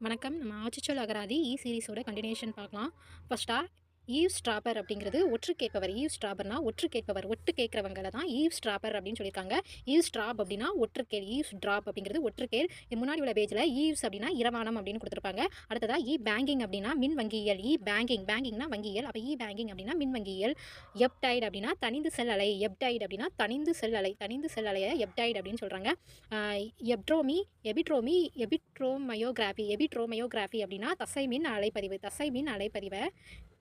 வணக்கம். நம்ம ஆச்சிச்சொல் அகராதி இ சீரிஸோட கண்டினியூஷன் பார்க்கலாம். ஃபஸ்ட்டாக ஈவ் ஸ்ட்ராப்பர் அப்படிங்கிறது ஒற்று கேட்பவர் ஈவ் ஸ்ட்ராபர்னா ஒற்று கேட்பவர் ஒட்டு கேட்குறவங்களை தான் ஈவ் ஸ்ட்ராப்பர் அப்படின்னு சொல்லியிருக்காங்க. ஈவ் ஸ்ட்ராப் அப்படின்னா ஒற்றுக்கேள். ஈவ் ட்ராப் அப்படிங்கிறது ஒற்று கேள் முன்னாடி உள்ள பேஜில் ஈவ்ஸ் அப்படின்னா இரவானம் அப்படின்னு கொடுத்துருப்பாங்க. அடுத்ததாக இ பேங்கிங் அப்படின்னா மின் வங்கியியல் இ பேங்கிங் பேங்கிங்னா வங்கியியல். அப்போ இ பேங்கிங் அப்படின்னா மின் வங்கியியல் எப்டைடு அப்படின்னா தனிந்து செல் அலை எப்டைடு அப்படின்னா தனிந்து செல் அலை தனிந்து செல் அலையை எப்டைடு அப்படின்னு சொல்கிறாங்க எப்ட்ரோமி எபிட்ரோமி எபிட்ரோமயோகிராஃபி எபிட்ரோமயோகிராஃபி அப்படின்னா தசை மின் அலைப்பதிவு. தசை மின் அலைப்பதிவை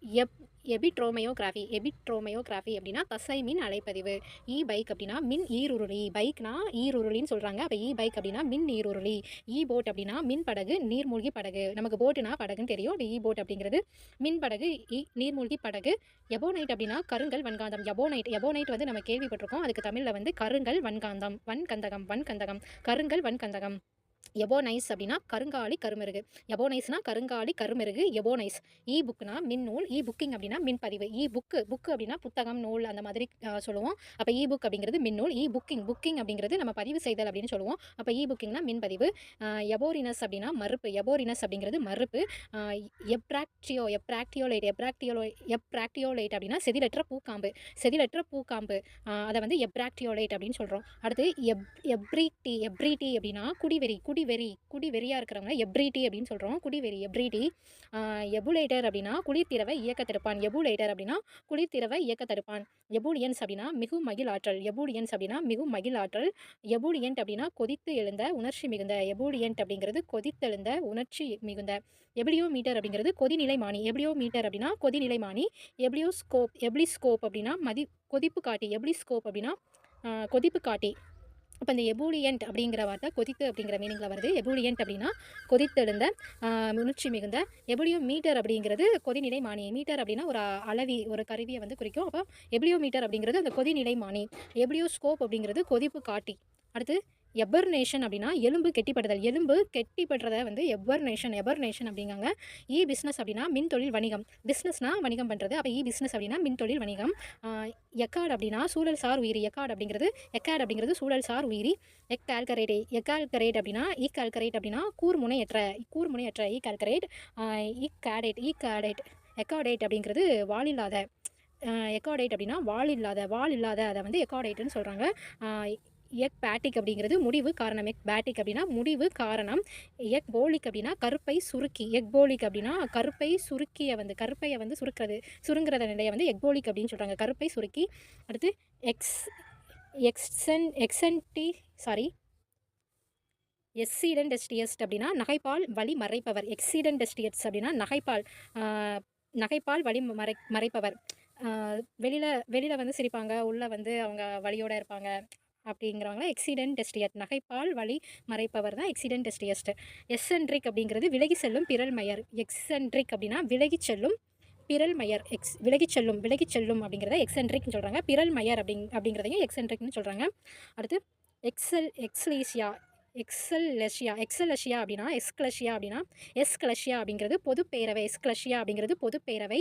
எப் எபிட்ரோமையோகிராஃபி எபிட்ரோமையோகிராஃபி அப்படின்னா தசை மின் அலைப்பதிவு. இ பைக் அப்படின்னா மின் ஈருருளி. பைக்னா ஈருருளின்னு சொல்கிறாங்க அப்போ இ பைக் அப்படின்னா மின் ஈருருளி. இ போட் அப்படின்னா மின் படகு நீர்மூழ்கி படகு. நமக்கு போட்டுனா படகுன்னு தெரியும். அப்போ இ போட் அப்படிங்கிறது மின் படகு இ நீர்மூழ்கி படகு. எபோனைட் அப்படின்னா கருங்கல் வன்காந்தம். எபோனைட் எபோனைட் வந்து நம்ம கேள்விப்பட்டிருக்கோம். அதுக்கு தமிழில் வந்து கருங்கல் வன்காந்தம் வன்கந்தகம் வன்கந்தகம். கருங்கல் வன்கந்தகம். எபோனைஸ் அப்படின்னா கருங்காலி கருமெருகு. எபோனைஸ்னா கருங்காலி கருமெருகு எபோனைஸ் இ புக்னா மின் நூல் இ புக்கிங் அப்படின்னா மின் பதிவு இ புக்கு புக்கு அப்படின்னா புத்தகம் நூல் அந்த மாதிரி சொல்லுவோம். அப்போ இ புக் அப்படிங்கிறது மின் நூல் இ புக்கிங் புக்கிங் அப்படிங்கிறது நம்ம பதிவு செய்தல் அப்படின்னு சொல்லுவோம். அப்போ இ புக்கிங்னா மின் பதிவு எபோரினஸ் அப்படின்னா மறுப்பு. எபோரினஸ் அப்படிங்கிறது மறுப்பு. எப்ராக்டியோ எப்ராக்டியோலைட் எப்ராக்டியோலோ எப்ராக்டியோலைட் அப்படின்னா செதிலற்ற பூக்காம்பு. செதிலற்ற பூக்காம்பு. அதை வந்து எப்ராக்டியோலைட் அப்படின்னு சொல்கிறோம் அடுத்து எப் எப்ரிட்டி எப்ரிட்டி அப்படின்னா குடிவெறி குடிவெறி குடிவெறியாக இருக்கிறவங்க எப்ரிடி அப்படின்னு சொல்கிறோம் குடிவெறி எப்ரிடி எபுலேட்டர் அப்படின்னா குளிர்திரவை இயக்க தடுப்பான். எபுலேட்டர் அப்படின்னா குளிர்திரவை இயக்க தடுப்பான். எபூலியன்ஸ் அப்படின்னா மிகு மகிழாற்றல். எபூலியன்ஸ் அப்படின்னா மிகு மகிழாற்றல். எபூலியன்ட் அப்படின்னா கொதித்து எழுந்த உணர்ச்சி மிகுந்த. எபூலியன்ட் அப்படிங்கிறது கொதித்தெழுந்த உணர்ச்சி மிகுந்த. எபிலியோ மீட்டர் அப்படிங்கிறது கொதிநிலைமானி. எபிலியோ மீட்டர் அப்படின்னா கொதிநிலைமானி. எபிலியோஸ்கோப் எபிலிஸ்கோப் அப்படின்னா மதி கொதிப்பு காட்டி. எபிலிஸ்கோப் அப்படின்னா கொதிப்பு காட்டி. இப்போ இந்த எபூலியன்ட் அப்படிங்கிற வார்த்தை கொதித்து அப்படிங்கிற மீனிங்கில் வருது. எபூலியன்ட் அப்படின்னா கொதித்தெழுந்த உணர்ச்சி மிகுந்த எபிலியோ மீட்டர் அப்படிங்கிறது கொதிநிலை மானி. மீட்டர் அப்படின்னா ஒரு அளவி ஒரு கருவியை வந்து குறிக்கும். அப்போ எபிலியோ மீட்டர் அப்படிங்கிறது அந்த கொதிநிலை மானி. எபிலியோஸ்கோப் அப்படிங்கிறது கொதிப்பு காட்டி. அடுத்து எபர்னேஷன் அப்படின்னா எலும்பு கெட்டிப்படுதல் எலும்பு கெட்டிப்படுறத வந்து எபர்னேஷன் எபர்னேஷன் அப்படிங்காங்க. இ பிஸ்னஸ் அப்படின்னா மின் தொழில் வணிகம். பிஸ்னஸ்னா வணிகம் பண்ணுறது அப்போ இ பிஸ்னஸ் அப்படின்னா மின் தொழில் வணிகம். எக்காடு அப்படின்னா சூழல் சார் உயிரி. எக்காடு அப்படிங்கிறது எக்காடு அப்படிங்கிறது சூழல் சார் உயிரி. எக் கால்கரேட் எக்கால்கரேட் அப்படின்னா இ கால்கரேட் அப்படின்னா கூர்முனையற்ற கூர்முனையற்ற இ கால்கரேட். இ கேடேட் இ கேடேட். எக்காடேட் அப்படிங்கிறது வாலில்லாத. எக்காடேட் அப்படின்னா வால் இல்லாத வால் இல்லாத அதை வந்து எக்காடேட்டுன்னு சொல்கிறாங்க எக் பேட்டிக் அப்படிங்கிறது முடிவு காரணம். எக் பேட்டிக் அப்படின்னா முடிவு காரணம். எக் போலிக் அப்படின்னா கருப்பை சுருக்கி. எக் போலிக் அப்படின்னா கருப்பை சுருக்கிய வந்து கருப்பையை வந்து சுருக்கிறது சுருங்குறத நிலையை வந்து எக் போலிக் அப்படின்னு சொல்கிறாங்க கருப்பை சுருக்கி. அடுத்து எக்ஸ் எக்ஸன் எக்ஸன்டி சாரி எக்ஸீடன் டெஸ்டியஸ்ட் அப்படின்னா நகைப்பால் வழி மறைப்பவர். எக்ஸீடன் டெஸ்டியஸ் அப்படின்னா நகைப்பால் நகைப்பால் வழி மறை மறைப்பவர். வெளியில் வெளியில் வந்து சிரிப்பாங்க. உள்ளே வந்து அவங்க வழியோடு இருப்பாங்க. அப்படிங்கிறவங்கள எக்ஸிடென்ட் டெஸ்டியட் நகைப்பால் வழி மறைப்பவர் தான் எக்ஸிடென்ட் டெஸ்டியஸ்ட் எஸ்என்ட்ரிக் அப்படிங்கிறது விலகி செல்லும் பிறல் மயர். எக்ஸென்ட்ரிக் அப்படின்னா விலகி செல்லும் பிறல் மயர். எக்ஸ் விலகி செல்லும் விலகி செல்லும் அப்படிங்கிறத எக்ஸென்ட்ரிக்னு சொல்கிறாங்க பிறல் மயர் அப்படிங் அப்படிங்கிறதையும் எக்ஸென்ட்ரிக்னு சொல்கிறாங்க அடுத்து எக்ஸல் எக்ஸ்லீசியா எக்ஸல்லஷியா எக்ஸலஷியா அப்படின்னா எஸ்கலஷியா அப்படின்னா எஸ்க்லஷியா அப்படிங்கிறது பொதுப்பேரவை எஸ்கலஷியா அப்படிங்கிறது பொதுப்பேரவை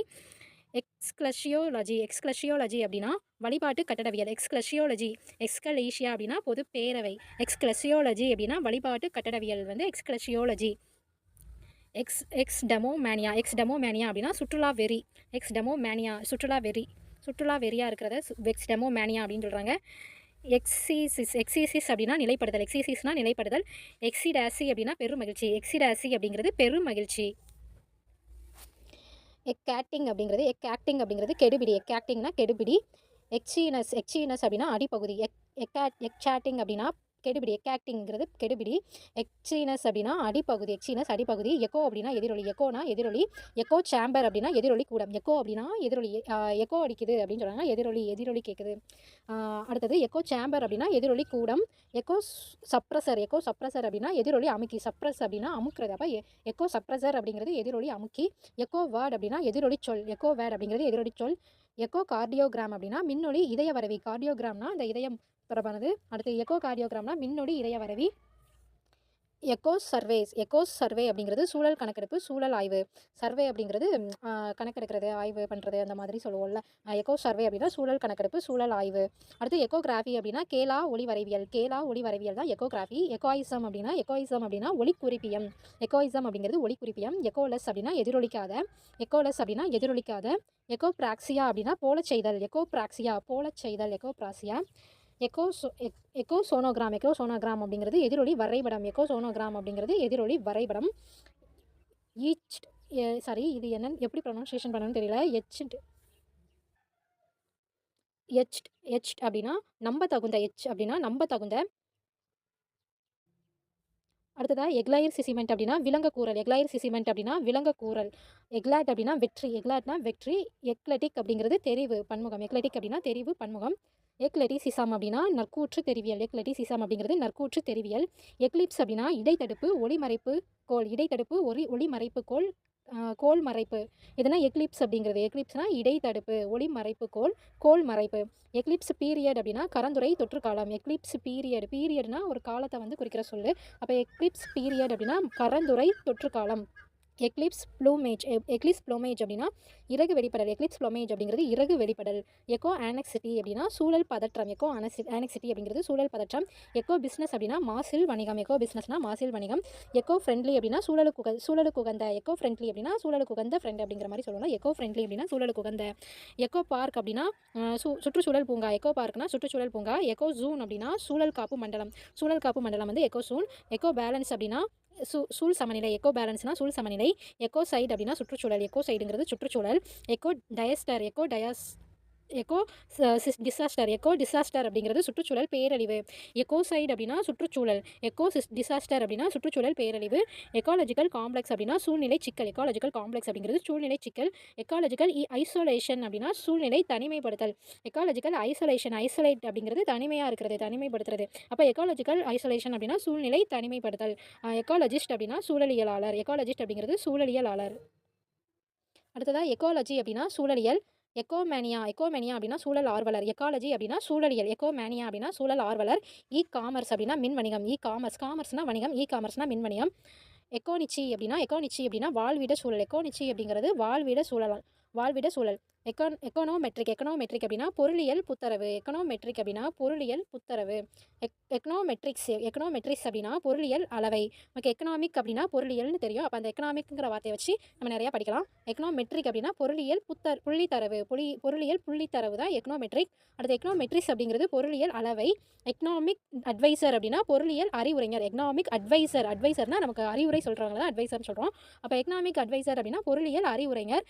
எக்ஸ்கிளஷியோலஜி எக்ஸ்கிளஷியோலஜி அப்படின்னா வழிபாட்டு கட்டடவியல். எக்ஸ்கிளஷியோலஜி எக்ஸ்கலேஷியா அப்படின்னா பொது பேரவை. எக்ஸ்கிளஷியோலஜி அப்படின்னா வழிபாட்டு கட்டடவியல் வந்து ecclesiology X X demo mania X demo mania அப்படின்னா சுற்றுலா வெறி. எக்ஸ் டெமோ மேனியா சுற்றுலா வெறி. சுற்றுலா வெறியாக இருக்கிறத எக்ஸ் டெமோ மேனியா அப்படின்னு சொல்கிறாங்க எக்ஸிசிஸ் எக்ஸிசிஸ் அப்படின்னா நிலைப்படுதல் எக்ஸிசிஸ்னால் நிலைப்படுதல் எக்ஸிடாசி அப்படின்னா பெரும் மகிழ்ச்சி எக்ஸிடாசி அப்படிங்கிறது பெரும் மகிழ்ச்சி எக் ஆக்டிங் அப்படிங்கிறது எக் ஆக்டிங் அப்படிங்கிறது கெடுபிடி. எக் ஆக்டிங்னா கெடுபிடி. எக்ஸீனஸ் எக்ஸீனஸ் அப்படின்னா அடிப்பகுதி. எக் எக் எக் சாட்டிங் அப்படின்னா கெடுபிடி எக் ஆக்டிங்கிறது கெடுபிடி. எக்ஸினஸ் அப்படின்னா அடிப்பகுதி எக்ஸினஸ் அடிப்பகுதி. எக்கோ அப்படின்னா எதிரொலி எக்கோனா எதிரொலி. எக்கோ சேம்பர் அப்படின்னா எதிரொலி கூடம். எக்கோ அப்படின்னா எதிரொலி எக்கோ அடிக்குது அப்படின்னு சொல்கிறாங்க எதிரொலி எதிரொலி கேட்குது அடுத்தது எக்கோ சேம்பர் அப்படின்னா எதிரொலி கூடம். எக்கோ சப்ரஸர் எக்கோ சப்ரஸர் அப்படின்னா எதிரொலி அமுக்கி. சப்ரஸ் அப்படின்னா அமுக்குறது. அப்போ எக்கோ சப்ரஸர் அப்படிங்கிறது எதிரொலி அமுக்கி. எக்கோ வேர்ட் அப்படின்னா எதிரொலி சொல். எக்கோ வேர்ட் அப்படிங்கிறது எதிரொலி சொல். எக்கோ கார்டியோகிராம் அப்படின்னா மின்னொலி இதய வரவி கார்டியோகிராம்னா அந்த இதயம் தொடர்பானது. அடுத்து எக்கோ கார்டியோகிராம்னா மின்னொடி இதய வரவி எக்கோஸ் சர்வேஸ் எக்கோஸ் சர்வே அப்படிங்கிறது சூழல் கணக்கெடுப்பு சூழல் ஆய்வு. சர்வே அப்படிங்கிறது கணக்கெடுக்கிறது ஆய்வு பண்ணுறது அந்த மாதிரி சொல்லுவோம்ல. எக்கோ சர்வே அப்படின்னா சூழல் கணக்கெடுப்பு சூழல் ஆய்வு. அடுத்து எக்கோகிராஃபி அப்படின்னா கேலா ஒளி வரைவியல் கேலா ஒளி வரைவியல் தான் எக்கோகிராஃபி எக்கோயிசம் அப்படின்னா எக்கோயிசம் அப்படின்னா ஒளிக்குறிப்பியம். எக்கோயிசம் அப்படிங்கிறது ஒளிக்குறிப்பியம். எக்கோலஸ் அப்படின்னா எதிரொலிக்காத. எக்கோலஸ் அப்படின்னா எதிரொலிக்காத. எக்கோ பிராக்சியா அப்படின்னா போலச் செய்தல். எக்கோ பிராக்சியா போலச் செய்தல். எக்கோ பிராக்சியா எக்கோ சோ எக் எக்கோ சோனோகிராம் எக்கோ சோனோகிராம் அப்படிங்கிறது எதிரொலி வரைபடம். எக்கோ சோனோகிராம் அப்படிங்கிறது எதிரொலி வரைபடம். ஈச் சாரி இது என்னன்னு எப்படி ப்ரொனன்சியேஷன் பண்ணணும்னு தெரியல. எச் எச்ட் எச்ட் அப்படின்னா நம்ப தகுந்த எச் அப்படின்னா நம்ப தகுந்த அடுத்ததாக எக்லாயர் சிசிமெண்ட் அப்படின்னா விலங்கக்கூறல் எக்லாயர் சிசிமெண்ட் அப்படின்னா விலங்கக்கூறல் எக்லாட் அப்படின்னா வெற்றி. எக்லாட்னா வெற்றி. எக்லட்டிக் அப்படிங்கிறது தெரிவு பன்முகம். எக்லட்டிக் அப்படின்னா தெரிவு பன்முகம். எக்லெட்டி சிசாம் அப்படின்னா நற்கூற்று தெரிவியல். எக்லெட்டி சிசாம் அப்படிங்கிறது நற்கூற்று தெரிவியல். எக்லிப்ஸ் அப்படின்னா இடைத்தடுப்பு ஒளிமறைப்பு கோள். இடைத்தடுப்பு ஒளி ஒளிமறைப்பு கோள் கோல் மறைப்பு எதுனா எக்லிப்ஸ் அப்படிங்கிறது. எக்லிப்ஸ்னா இடைத்தடுப்பு ஒளிமறைப்பு கோல் கோல் மறைப்பு எக்லிப்ஸ் பீரியட் அப்படின்னா கரந்துரை தொற்று காலம். Eclipse period. பீரியட்னா ஒரு காலத்தை வந்து குறிக்கிற சொல்லு. அப்போ எக்லிப்ஸ் பீரியட் அப்படின்னா கரந்துரை தொற்று காலம். எக்லிப்ஸ் ப்ளூமேஜ் எக்லிப்ஸ் ப்ளோமேஜ் அப்படின்னா இறகு வெடிப்படல். எக்லிப்ஸ் ப்ளோமேஜ் அப்படிங்கிறது இறகு வெளிப்படல் எக்கோ ஆனக்சிட்டி அப்படின்னா சூழல் பதற்றம். எக்கோ அனசி ஆனக்சிட்டி அப்படிங்கிறது சூழல் பதற்றம். எக்கோ பிஸ்னஸ் அப்படின்னா மாசில் வணிகம். எக்கோ பிஸ்னஸ்னா மாசில் வணிகம். எக்கோ ஃப்ரெண்ட்லி அப்படின்னா சூழலுக்கு உக சூழலுக்கு உகந்த எக்கோ ஃப்ரெண்ட்லி அப்படின்னா சூழலுக்கு உகந்த ஃப்ரெண்ட் அப்படிங்கிற மாதிரி சொல்லணும். எக்கோ ஃப்ரெண்ட்லி அப்படின்னா சூழலுக்கு உகந்த எக்கோ பார்க் அப்படின்னா சு சுற்றுச்சூழல் பூங்கா. எக்கோ பார்க்னா சுற்றுச்சூழல் பூங்கா. எக்கோ ஜூன் அப்படின்னா சூழல் காப்பு மண்டலம். சூழல் காப்பு மண்டலம் வந்து எக்கோ சூன் எக்கோ பேலன்ஸ் அப்படின்னா சூ சூழ் சமநிலை எக்கோ பேலன்ஸ்னா சூழ் சமநிலை எக்கோ சைடு அப்படின்னா சுற்றுச்சூழல் எக்கோ சைடுங்கிறது சுற்றுச்சூழல் எக்கோ டயஸ்டர் எக்கோ டயாஸ் எக்கோ டிசாஸ்டர் எக்கோ டிசாஸ்டர் அப்படிங்கிறது சுற்றுச்சூழல் பேரழிவு. எக்கோசைடு அப்படின்னா சுற்றுச்சூழல். எக்கோ சிஸ் டிசாஸ்டர் அப்படின்னா சுற்றுச்சூழல் பேரழிவு. எக்காலஜிக்கல் காம்ப்ளெக்ஸ் அப்படின்னா சூழ்நிலை சிக்கல். எக்காலஜிக்கல் காம்ப்ளெக்ஸ் அப்படிங்கிறது சூழ்நிலை சிக்கல். எக்காலஜிக்கல் ஐசோலேஷன் அப்படின்னா சூழ்நிலை தனிமைப்படுத்தல். எக்காலஜிக்கல் ஐசோலேஷன் ஐசோலேட் அப்படிங்கிறது தனிமையாக இருக்கிறது தனிமைப்படுத்துறது. அப்போ எக்காலஜிக்கல் ஐசோலேஷன் அப்படின்னா சூழ்நிலை தனிமைப்படுத்தல். எக்காலஜிஸ்ட் அப்படின்னா சூழலியலாளர். எக்காலஜிஸ்ட் அப்படிங்கிறது சூழலியலாளர். அடுத்ததாக எக்காலஜி அப்படின்னா சூழலியல் எக்கோமேனியா எக்கோமேனியா அப்படின்னா சூழல் ஆர்வலர். எக்காலஜி அப்படின்னா சூழலியல். எக்கோமேனியா அப்படின்னா சூழல் ஆர்வலர். இ காமர்ஸ் அப்படின்னா மின் வணிகம் இ காமர்ஸ் காமர்ஸ்னா வணிகம். இ காமர்ஸ்னா மின் வணிகம் எக்கோனிச்சி அப்படின்னா எக்கோனிச்சி அப்படின்னா வாழ்விட சூழல். எக்கோனிச்சி அப்படிங்கிறது வாழ்விட சூழல். வாழ்விட சூழல். எக்கான் எக்கனோமெட்ரிக் எக்கனோமெட்ரிக் அப்படின்னா பொருளியல் புத்தரவு. எக்கனோமெட்ரிக் அப்படின்னா பொருளியல் புத்தரவு. எக் எக்கனோமெட்ரிக்ஸ் எக்கனோமெட்ரிக்ஸ் அப்படின்னா பொருளியல் அளவை. நமக்கு எக்கனாமிக் அப்படின்னா பொருளியல்னு தெரியும். அப்போ அந்த எக்கனாமிக்ங்கிற வார்த்தையை வச்சு நம்ம நிறையா படிக்கலாம். எக்கனோமெட்ரிக் அப்படின்னா பொருளியல் புத்தர் புள்ளித்தரவு. புலி பொருளியல் புள்ளித்தரவு தான் எக்கனோமெட்ரிக் அடுத்து எக்கனோமெட்ரிக்ஸ் அப்படிங்கிறது பொருளியல் அளவை. எக்கனாமிக் அட்வைசர் அப்படின்னா பொருளியல் அறிவுரைஞர். எக்கனாமிக் அட்வைசர் அட்வைசர்னா நமக்கு அறிவுரை சொல்கிறவங்க தான் அட்வைசர்னு சொல்கிறோம் அப்போ எக்கனாமிக் அட்வைசர் அப்படின்னா பொருளியல் அறிவுரைஞர்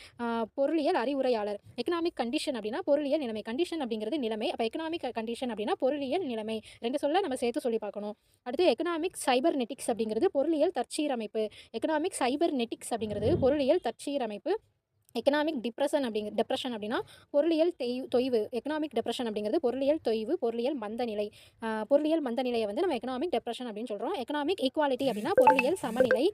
பொருளியல் அறிவுரையாளர். எக்கனாமிக் கண்டிஷன் அப்படின்னா பொருளியல் நிலைமை. கண்டிஷன் அப்படிங்கிறது நிலைமை. அப்போ எக்கனாமிக் கண்டிஷன் அப்படின்னா பொருளியல் நிலைமை. ரெண்டு சொல்ல நம்ம சேர்த்து சொல்லி பார்க்கணும். அடுத்து எக்கனாமிக் சைபர் நெட்டிக்ஸ் அப்படிங்கிறது பொருளியல் தற்சீரமைப்பு. எக்கனாமிக் சைபர் நெட்டிக்ஸ் அப்படிங்கிறது பொருளியல் தற்சீரமைப்பு. எக்கனாமிக் டிப்ரெஷன் அப்படிங்க டிப்ரெஷன் அப்படின்னா பொருளியல் தெய் தொய்வு. எக்கனாமிக் டிப்ரெஷன் அப்படிங்கிறது பொருளியல் தொய்வு பொருளியல் மந்த நிலை பொருளியல் மந்த நிலையை வந்து நம்ம எக்கனாமிக் டிப்ரெஷன் அப்படின்னு சொல்கிறோம் எக்கனாமிக் ஈக்குவாலிட்டி அப்படின்னா பொருளியல் சமநிலை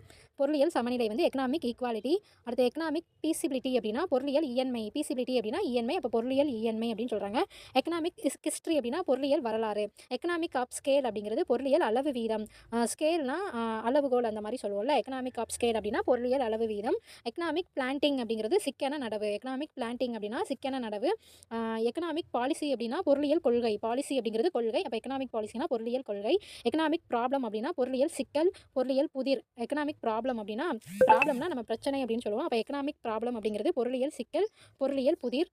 பொருளியல் சமநிலை வந்து எக்கனாமிக் ஈக்குவாலிட்டி அடுத்து எக்கனாமிக் பீசிபிலிட்டி அப்படின்னா பொருளியல் இயன்மை பீசிபிலிட்டி அப்படின்னா இயன்மை அப்போ பொருளியல் இயன்மை அப்படின்னு சொல்கிறாங்க எக்கனாமிக் ஹிஸ்ட்ரி அப்படின்னா பொருளியல் வரலாறு. எக்கனாமிக் ஆப் ஸ்கேல் அப்படிங்கிறது பொருளியல் அளவு வீதம். ஸ்கேல்னா அளவுகோல் அந்த மாதிரி சொல்லுவோம்ல. எக்கனாமிக் ஆப் ஸ்கேல் அப்படின்னா பொருளியல் அளவு வீதம். எக்கனாமிக் பிளான்டிங் அப்படிங்கிறது சிக்கன நடவு எக்கனாமிக் பிளான்டிங் அப்படின்னா சிக்கன நடவு எக்கனாமிக் பாலிசி அப்படின்னா பொருளியல் கொள்கை. பாலிசி அப்படிங்கிறது கொள்கை. அப்போ எக்கனாமிக் பாலிசினா பொருளியல் கொள்கை. எக்கனாமிக் ப்ராப்ளம் அப்படின்னா பொருளியல் சிக்கல் பொருளியல் புதிர். எக்கனாமிக் ப்ராப்ளம் அப்படின்னா ப்ராப்ளம்னா நம்ம பிரச்சனை அப்படின்னு சொல்லுவோம். அப்போ எக்கனாமிக் ப்ராப்ளம் அப்படிங்கிறது பொருளியல் சிக்கல் பொருளியல் புதிர்.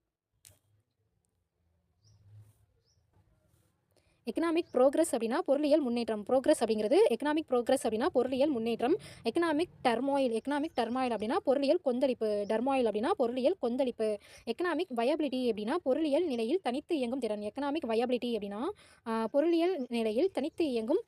எக்கனாமிக் ப்ரோக்ரஸ் அப்படின்னா பொருளியல் முன்னேற்றம். ப்ரோக்ரஸ் அப்படிங்கிறது எக்கனாமிக் ப்ரோக்ரஸ் அப்படின்னா பொருளியல் முன்னேற்றம். எக்கனாமிக் டர்மாயில் எக்கனாமிக் டர்மாயில் அப்படின்னா பொருளியல் கொந்தளிப்பு. டர்மாயில் அப்படின்னா பொருளியல் கொந்தளிப்பு. எக்கனாமிக் வயபிலிட்டி அப்படின்னா பொருளியல் நிலையில் தனித்து இயங்கும் திறன். எக்கனாமிக் வயபிலிட்டி அப்படின்னா பொருளியல் நிலையில் தனித்து இயங்கும்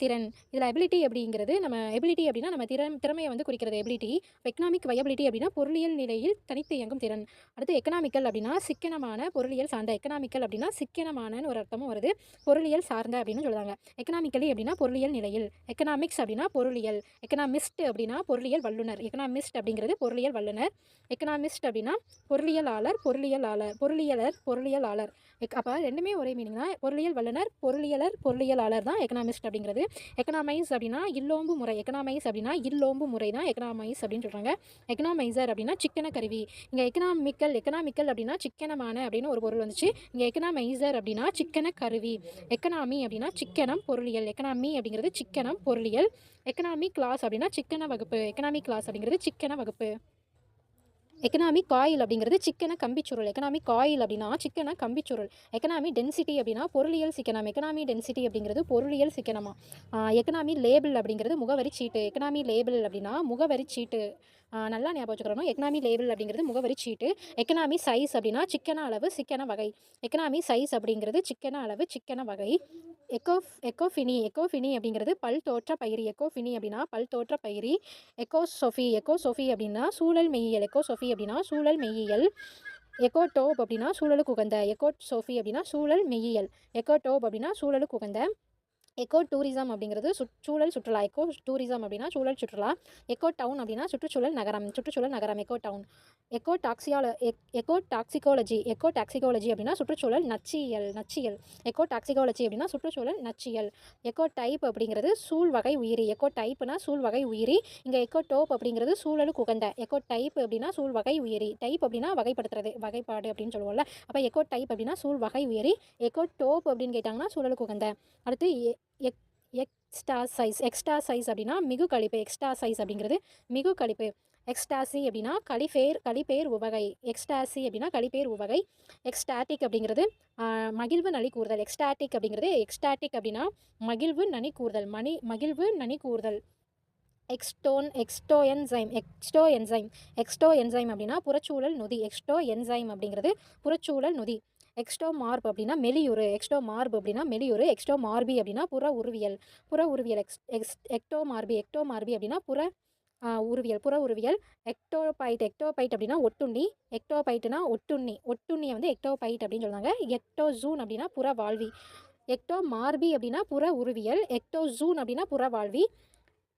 திறன். இதில் எபிலிட்டி அப்படிங்கிறது நம்ம எபிலிட்டி அப்படின்னா நம்ம திறன் திறமையை வந்து குறிக்கிறது. எபிலிட்டி எக்கனாமிக் வயபிலிட்டி அப்படின்னா பொருளியல் நிலையில் தனித்து இயங்கும் திறன். அடுத்து எக்கனாமிக்கல் அப்படின்னா சிக்கனமான பொருளியல் சார்ந்த. எக்கனாமிக்கல் அப்படின்னா சிக்கனமானன்னு ஒரு அர்த்தமும் வருது. பொருளியல் சார்ந்த அப்படின்னு சொல்லுவாங்க எக்கனாமிக்கலி அப்படின்னா பொருளியல் நிலையில். எக்கனாமிக்ஸ் அப்படின்னா பொருளியல். எக்கனாமிஸ்ட் அப்படின்னா பொருளியல் வல்லுனர் எக்கனாமிஸ்ட் அப்படிங்கிறது பொருளியல் வல்லுனர் எக்கனாமிஸ்ட் அப்படின்னா பொருளியலாளர் பொருளியலாளர் பொருளியலர் பொருளியலாளர். எக் அப்போ ரெண்டுமே ஒரே மீனிங் தான். பொருளியல் வல்லுனர் பொருளியலர் பொருளியலாளர் தான் எக்கனாமிஸ்ட் அப்படிங்க அப்படிங்கிறது எக்கனாமைஸ் அப்படின்னா இல்லோம்பு முறை. எக்கனாமைஸ் அப்படின்னா இல்லோம்பு முறை தான் எக்கனாமைஸ் அப்படின்னு சொல்கிறாங்க எக்கனாமைசர் அப்படின்னா சிக்கன கருவி. இங்கே எக்கனாமிக்கல் எக்கனாமிக்கல் அப்படின்னா சிக்கனமான அப்படின்னு ஒரு பொருள் வந்துச்சு. இங்கே எக்கனாமைசர் அப்படின்னா சிக்கன கருவி. எக்கனாமி அப்படின்னா சிக்கனம் பொருளியல். எக்கனாமி அப்படிங்கிறது சிக்கனம் பொருளியல். எக்கனாமி கிளாஸ் அப்படின்னா சிக்கன வகுப்பு. எக்கனாமி கிளாஸ் அப்படிங்கிறது சிக்கன வகுப்பு. எக்கனாமிக் காயில் அப்படிங்கிறது சிக்கன கம்பிச்சுருள். எக்கனாமிக் காயில் அப்படின்னா சிக்கன கம்பிச்சுருள். எக்கனாமி டென்சிட்டி அப்படின்னா பொருளியல் சிக்கனம். எக்கனாமி டென்சிட்டி அப்படிங்கிறது பொருளியல் சிக்கனமா? எக்கனாமி லேபிள் அப்படிங்கிறது முகவரி சீட்டு. எக்கனாமி லேபிள் அப்படின்னா முகவரி சீட்டு. நல்லா ஞாபகம் வச்சுக்கிறோம் எக்கனாமி லேபிள் அப்படிங்கிறது முகவரி சீட்டு எக்கனாமி சைஸ் அப்படின்னா சிக்கன அளவு சிக்கன வகை. எக்கனாமி சைஸ் அப்படிங்கிறது சிக்கன அளவு சிக்கன வகை. எக்கோ எக்கோஃபினி எக்கோஃபினி அப்படிங்கிறது பல் தோற்ற பயிரி எக்கோஃபினி அப்படின்னா பல் தோற்ற பயிரி எக்கோசோஃபி எக்கோசோஃபி அப்படின்னா சூழல் மெய்யியல். எக்கோசோஃபி அப்படின்னா சூழல் மெய்யியல். எக்கோடோப் அப்படின்னா சூழலுக்கு உகந்த. எக்கோ சோஃபி அப்படின்னா சூழல் மெய்யியல். எக்கோடோப் அப்படின்னா சூழலுக்கு உகந்த. எக்கோ டூரிசம் அப்படிங்கிறது சுற்றுச்சூழல் சூழல் சுற்றுலா. எக்கோ டூரிசம் அப்படின்னா சூழல் சுற்றுலா. எக்கோ டவுன் அப்படின்னா சுற்றுச்சூழல் நகரம் சுற்றுச்சூழல் நகரம் எக்கோ டவுன் எக்கோ டாக்ஸியால எக்கோ டாக்ஸிகாலஜி எக்கோ டாக்ஸிகாலஜி அப்படின்னா சுற்றுச்சூழல் நச்சியல் நச்சியல். எக்கோ டாக்ஸிகாலஜி அப்படின்னா சுற்றுச்சூழல் நச்சியல். எக்கோ டைப் அப்படிங்கிறது சூழ் வகை உயிரி. எக்கோ டைப்னா சூழ் வகை உயிரி. இங்கே எக்கோ டோப் அப்படிங்கிறது சூழலுக்கு உகந்த எக்கோ டைப் அப்படின்னா சூழ் வகை உயிரி. டைப் அப்படின்னா வகைப்படுத்துறது வகைப்பாடு அப்படின்னு சொல்லுவோம்ல. அப்போ எக்கோ டைப் அப்படின்னா சூழ் வகை உயிரி. எக்கோ டோப் அப்படின்னு கேட்டாங்கன்னா சூழலுக்கு உகந்த அடுத்து e-, எக்ஸ்ட்ரா எக்ஸ்டா சைஸ் எக்ஸ்ட்ரா சைஸ் அப்படின்னா மிகு கழிப்பு. எக்ஸ்ட்ரா சைஸ் அப்படிங்கிறது மிகு கழிப்பு. எக்ஸ்டாசி அப்படின்னா கலிஃபேர் கலிப்பேர் உவகை. எக்ஸ்டாசி அப்படின்னா கலிப்பேர் உவகை. எக்ஸ்டாட்டிக் அப்படிங்கிறது மகிழ்வு நனி கூறுதல். எக்ஸ்டாட்டிக் அப்படிங்கிறது எக்ஸ்டாட்டிக் அப்படின்னா மகிழ்வு நனி கூறுதல். மணி மகிழ்வு நனி கூறுதல். எக்ஸ்டோன் ectoenzyme ectoenzyme ectoenzyme அப்படின்னா புறச்சூழல் நொதி. எக்ஸ்டோ என்சைம் அப்படிங்கிறது புறச்சூழல் நொதி. எக்ஸ்டோ மார்ப் அப்படின்னா மெலியுறு எக்ஸ்டோ மார்ப் அப்படின்னா மெலியுறு எக்ஸ்டோ மார்பி அப்படின்னா புற உருவியல். புற உருவியல் ex ex ectomorphy ectomorphy அப்படின்னா புற உருவியல். புற உருவியல் எக்டோபைட் எக்டோபைட் அப்படின்னா ஒட்டுண்ணி. எக்டோபைட்டுனா ஒட்டுண்ணி. ஒட்டுண்ணியை வந்து எக்டோபைட் அப்படின்னு சொல்லுவாங்க எக்டோசூன் அப்படின்னா புற வாழ்வி. எக்டோ மார்பி அப்படின்னா புற உருவியல். எக்டோசூன் அப்படின்னா புற வாழ்வி.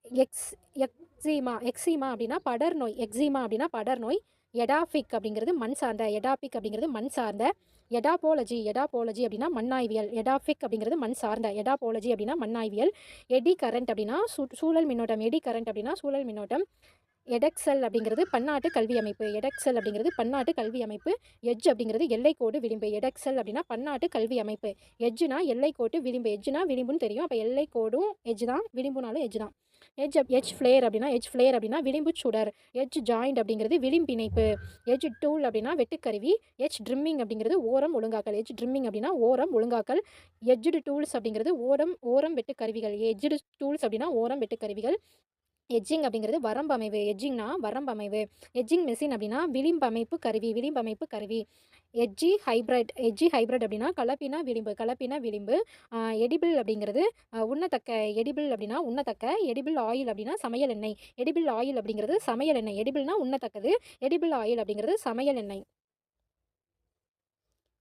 எக்ஸ் எக்ஸிமா எக்ஸிமா அப்படின்னா படர் நோய் எக்ஸிமா அப்படின்னா படர் நோய் எடாஃபிக் அப்படிங்கிறது மண் சார்ந்த எடாபிக் அப்படிங்கிறது மண் சார்ந்த எடாபாலஜி எடாபாலஜி அப்படின்னா மண்ணாய்வியல் எடாஃபிக் அப்படிங்கிறது மண் சார்ந்த எடாபாலஜி அப்படின்னா மண்ணாய்வியல் எடி கரண்ட் அப்படின்னா சூ- சூழல் மின்னோட்டம் எடி கரண்ட் அப்படின்னா சூழல் மின்னோட்டம் எடெக்சல் அப்படிங்கிறது பன்னாட்டு கல்வி அமைப்பு. எடெக்சல் அப்படிங்கிறது பன்னாட்டு கல்வி அமைப்பு. எஜ் அப்படிங்கிறது எல்லைக்கோடு விளிம்பு. எடெக்சல் அப்படின்னா பன்னாட்டு கல்வி அமைப்பு. எஜ்ஜுனா எல்லைக்கோட்டு விளிம்பு. எஜ்ஜுனா விளிம்புன்னு தெரியும். அப்போ எல்லைக்கோடும் எஜ் தான் விளிம்புனாலும் எஜ் தான். எஜ் எஜ் ஃப்ளேர் அப்படின்னா எஜ் ஃப்ளேர் அப்படின்னா விளிம்பு சுடர். எஜ் ஜாயிண்ட் அப்படிங்கிறது விளிம்பிணைப்பு. எஜ் டூல் அப்படின்னா வெட்டுக்கருவி. எட்ஜ் ட்ரிம்மிங் அப்படிங்கிறது ஓரம் ஒழுங்காக்கல். எஜ் ட்ரிம்மிங் அப்படின்னா ஓரம் ஒழுங்காக்கல். எஜ்டு டூல்ஸ் அப்படிங்கிறது ஓரம் ஓரம் வெட்டுக்கருவிகள். எஜ்டு டூல்ஸ் அப்படின்னா ஓரம் வெட்டுக்கருவிகள். எட்ஜிங் அப்படிங்கிறது வரம்பமைவு எட்ஜிங்னா வரம்பமைவு எட்ஜிங் மெஷின் அப்படின்னா விளிம்பமைப்பு கருவி விளிம்பமைப்பு கருவி. எட்ஜி ஹைப்ரிட் எட்ஜி ஹைப்ரிட் அப்படின்னா கலப்பினா விளிம்பு கலப்பினா விளிம்பு. எடிபிள் அப்படிங்கிறது உண்ணத்தக்க எடிபிள் அப்படின்னா உண்ணத்தக்க எடிபிள் ஆயில் அப்படின்னா சமையல் எண்ணெய். எடிபிள் ஆயில் அப்படிங்கிறது சமையல் எண்ணெய். எடிபிள்னா உண்ணத்தக்கது. எடிபிள் ஆயில் அப்படிங்கிறது சமையல் எண்ணெய்.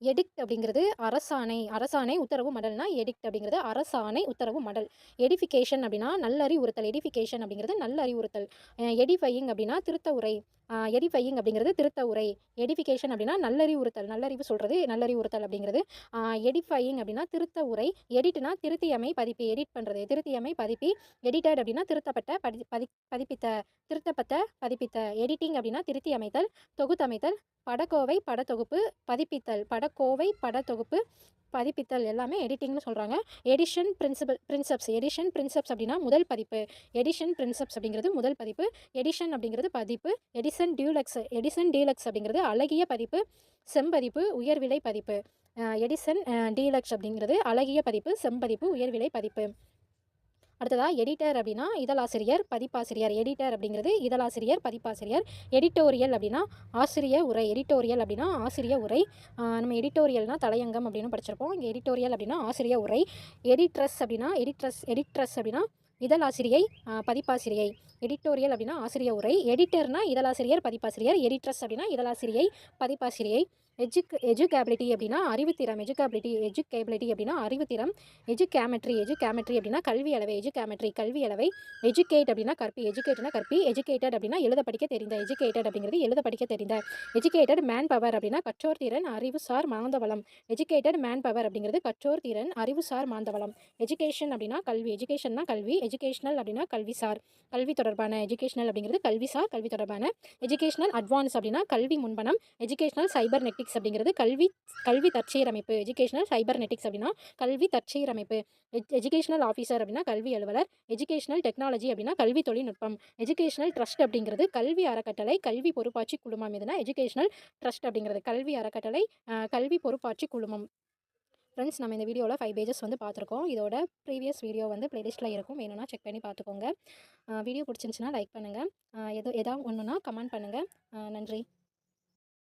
எடிக்ட் அப்படிங்கிறது அரசாணை அரசாணை உத்தரவு மடல்னா எடிக்ட் அப்படிங்கிறது அரசாணை உத்தரவு மடல். எடிஃபிகேஷன் அப்படின்னா நல்லறிவுறுத்தல். எடிஃபிகேஷன் அப்படிங்கிறது நல்லறிவுறுத்தல். எடிஃபையிங் அப்படின்னா திருத்த உரை. எடிஃபையிங் அப்படிங்கிறது திருத்த உரை. எடிஃபிகேஷன் அப்படின்னா நல்லறிவுறுத்தல். நல்லறிவு சொல்கிறது நல்லறிவுறுத்தல் அப்படிங்கிறது. எடிஃபையிங் அப்படின்னா திருத்த உரை. எடிட்னா திருத்தியமை பதிப்பு எடிட் பண்ணுறது திருத்தியமை பதிப்பி எடிட்டட் அப்படின்னா திருத்தப்பட்ட பதி பதி பதிப்பித்த திருத்தப்பட்ட பதிப்பித்த. எடிட்டிங் அப்படின்னா திருத்தி அமைத்தல் தொகுத்தமைத்தல் படக்கோவை படத்தொகுப்பு பதிப்பித்தல். படக்கோவை படத்தொகுப்பு பதிப்பித்தல் எல்லாமே எடிட்டிங்னு சொல்கிறாங்க edition principal princeps edition princeps அப்படின்னா முதல் பதிப்பு. எடிஷன் பிரின்சப்ஸ் அப்படிங்கிறது முதல் பதிப்பு. எடிஷன் அப்படிங்கிறது பதிப்பு. எடிசன் டியூலக்ஸ் எடிசன் டீலக்ஸ் அப்படிங்கிறது அழகிய பதிப்பு. செம்பதிப்பு உயர்விலை பதிப்பு. எடிசன் டீலக்ஸ் அப்படிங்கிறது அழகிய பதிப்பு. செம்பதிப்பு உயர்விலை பதிப்பு. அடுத்ததாக எடிட்டர் அப்படின்னா இதழாசிரியர் பதிப்பாசிரியர் எடிட்டர் அப்படிங்கிறது இதழாசிரியர் பதிப்பாசிரியர் எடிட்டோரியல் அப்படின்னா ஆசிரிய உரை எடிட்டோரியல் அப்படின்னா ஆசிரிய உரை. நம்ம எடிட்டோரியல்னா தலையங்கம் அப்படின்னு படிச்சிருப்போம். இங்கே எடிட்டோரியல் அப்படின்னா ஆசிரிய உரை. எடிட்ரஸ் அப்படின்னா எடிட்ரஸ் எடிட்ரஸ் அப்படின்னா இதழாசிரியை பதிப்பாசிரியை. எடிட்டோரியல் அப்படின்னா ஆசிரிய உரை. எடிட்டர்னா இதழாசிரியர் பதிப்பாசிரியர் எடிட்ரஸ் அப்படின்னா இதழாசிரியை பதிப்பாசிரியை. எஜுக் எஜுகேபிலிட்டி அப்படின்னா அறிவுத்திறம் எஜுகேபிலிட்டி எஜுகேபிலிட்டி அப்படின்னா அறிவுத்திறம் எஜுகேமெட்ரி எஜுகேமெட்ரி அப்படின்னா கல்வி அளவை எஜுகேமெட்ரி கல்வி அளவை எஜுகேட் அப்படின்னா கற்பி எஜுகேட்னா கற்பி எஜுகேட்டட் அப்படின்னா எழுத படிக்க தெரிந்த எஜுகேட்டட் அப்படிங்கிறது எழுத படிக்க தெரிந்த எஜுகேட்டட் மேன் பவர் அப்படின்னா கற்றோர் திறன் அறிவுசார் மாந்தவளம் எஜுகேட்டட் மேன் பவர் அப்படிங்கிறது கற்றோர் திறன் அறிவுசார் மாந்தவளம் எஜுகேஷன் அப்படின்னா கல்வி எஜுகேஷன்னா கல்வி எஜுகேஷனல் அப்படின்னா கல்விசார் கல்வி தொடர்பான எஜுகேஷனல் அப்படிங்கிறது கல்விசார் கல்வி தொடர்பான எஜுகேஷனல் அட்வான்ஸ் அப்படின்னா கல்வி முன்பணம் எஜுகேஷனல் சைபர் நெட்டிக்ஸ் அப்படிங்கிறது கல்வி கல்வி தற்செயர் அமைப்பு எஜுகேஷனல் சைபர் நெட்டிக்ஸ் அப்படின்னா கல்வி தற்செயர் அமைப்பு எஜுகேஷனல் ஆஃபீஸர் அப்படின்னா கல்வி அலுவலர் எஜுகேஷனல் டெக்னாலஜி அப்படின்னா கல்வி தொழில்நுட்பம். எஜுகேஷனல் ட்ரஸ்ட் அப்படிங்கிறது கல்வி அறக்கட்டளை கல்வி பொறுப்பாட்சி குழுமம் எதுனா எஜுகேஷனல் ட்ரஸ்ட் அப்படிங்கிறது. கல்வி அறக்கட்டளை கல்வி பொறுப்பாட்சி குழுமம். ஃப்ரெண்ட்ஸ் நம்ம இந்த வீடியோவில் ஃபைவ் பேஜஸ் வந்து பார்த்துருக்கோம். இதோட ப்ரீவியஸ் வீடியோ வந்து ப்ளேலிஸ்ட்டில் இருக்கும். வேணும்னா செக் பண்ணி பார்த்துக்கோங்க. வீடியோ பிடிச்சிருந்துச்சின்னா லைக் பண்ணுங்கள் எதோ எதாவது ஒன்றுனா கமெண்ட் பண்ணுங்கள் நன்றி.